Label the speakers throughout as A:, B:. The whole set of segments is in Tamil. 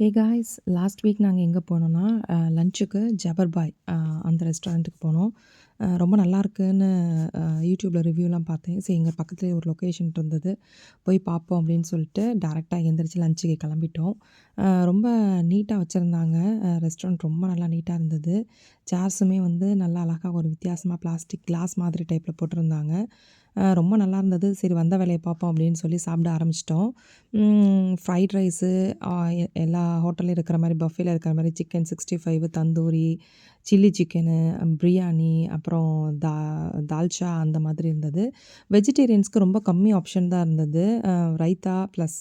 A: ஹே காய்ஸ் லாஸ்ட் வீக் நாங்கள் எங்கே போனோன்னா லஞ்சுக்கு ஜபர்பாய் அந்த ரெஸ்டாரண்ட்டுக்கு போனோம். ரொம்ப நல்லா இருக்குன்னு யூடியூப்பில் ரிவ்யூலாம் பார்த்தேன். சரி எங்கள் பக்கத்துலேயே ஒரு லொக்கேஷன் இருந்தது. போய் பார்ப்போம் அப்படின்னு சொல்லிட்டு டேரெக்டாக எந்திரிச்சு லஞ்சுக்கு கிளம்பிட்டோம். ரொம்ப நீட்டாக வச்சுருந்தாங்க. ரெஸ்டாரண்ட் ரொம்ப நல்லா நீட்டாக இருந்தது. சேர்ஸுமே வந்து நல்லா அழகாக ஒரு வித்தியாசமாக பிளாஸ்டிக் கிளாஸ் மாதிரி டைப்பில் போட்டிருந்தாங்க. ரொம்ப நல்லா இருந்தது. சரி வந்த வேலையை பார்ப்போம் அப்படின்னு சொல்லி சாப்பிட ஆரம்பிச்சிட்டோம். ஃப்ரைட் ரைஸு எல்லா ஹோட்டல்லையும் இருக்கிற மாதிரி பஃபேல இருக்கிற மாதிரி chicken sixty five tandoori chilli chicken biryani அப்புறம் தா தால்ச்சா அந்த மாதிரி இருந்தது. வெஜிடேரியன்ஸ்க்கு ரொம்ப கம்மி ஆப்ஷன் தான் இருந்தது. ரைத்தா ப்ளஸ்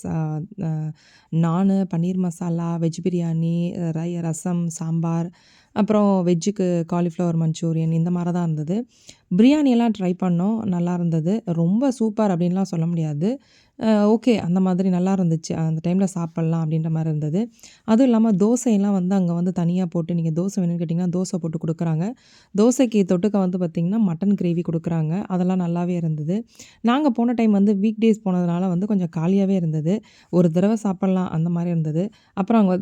A: நான் பன்னீர் மசாலா வெஜ் பிரியாணி ரை ரசம் சாம்பார் அப்புறம் வெஜ்ஜுக்கு காலிஃப்ளவர் மஞ்சூரியன் இந்த மாதிரி தான் இருந்தது பிரியாணியெல்லாம் ட்ரை பண்ணோம் நல்லா இருந்தது. ரொம்ப சூப்பர் அப்படின்லாம் சொல்ல முடியாது. ஓகே அந்த மாதிரி நல்லா இருந்துச்சு. அந்த டைமில் சாப்பிட்லாம் அப்படின்ற மாதிரி இருந்தது. அதுவும் இல்லாமல் தோசையெல்லாம் வந்து அங்கே வந்து தனியாக போட்டு நீங்கள் தோசை வேணும்னு கேட்டிங்கன்னா தோசை போட்டு கொடுக்குறாங்க. தோசைக்கு தொட்டுக்க வந்து பார்த்திங்கன்னா மட்டன் கிரேவி கொடுக்குறாங்க. அதெல்லாம் நல்லாவே இருந்தது. நாங்கள் போன டைம் வந்து வீக் டேஸ் போனதுனால வந்து கொஞ்சம் காலியாகவே இருந்தது. ஒரு தடவை சாப்பிட்லாம் அந்த மாதிரி இருந்தது. அப்புறம் அங்கே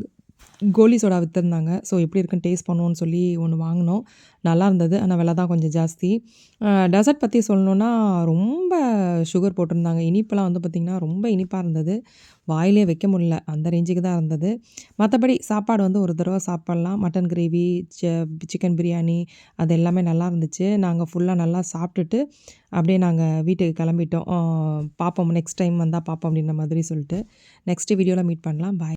A: கோலி சோடா விற்றுருந்தாங்க ஸோ எப்படி இருக்குன்னு டேஸ்ட் பண்ணுவோன்னு சொல்லி ஒன்று வாங்கினோம். நல்லா இருந்தது. ஆனால் விலை தான் கொஞ்சம் ஜாஸ்தி. டெசர்ட் பற்றி சொல்லணுன்னா ரொம்ப சுகர் போட்டிருந்தாங்க. இனிப்பெல்லாம் வந்து பார்த்திங்கன்னா ரொம்ப இனிப்பாக இருந்தது. வாயிலே வைக்க முடியல. அந்த ரேஞ்சுக்கு தான் இருந்தது. மற்றபடி சாப்பாடு வந்து ஒரு தடவை சாப்பிட்லாம். மட்டன் கிரேவி சிக்கன் பிரியாணி அது எல்லாமே நல்லா இருந்துச்சு. நாங்கள் ஃபுல்லாக நல்லா சாப்பிட்டுட்டு அப்படியே நாங்கள் வீட்டுக்கு கிளம்பிட்டோம். பார்ப்போம் நெக்ஸ்ட் டைம் வந்தால் பார்ப்போம் அப்படின்ற மாதிரி சொல்லிட்டு. நெக்ஸ்ட் வீடியோவில் மீட் பண்ணலாம். பாய்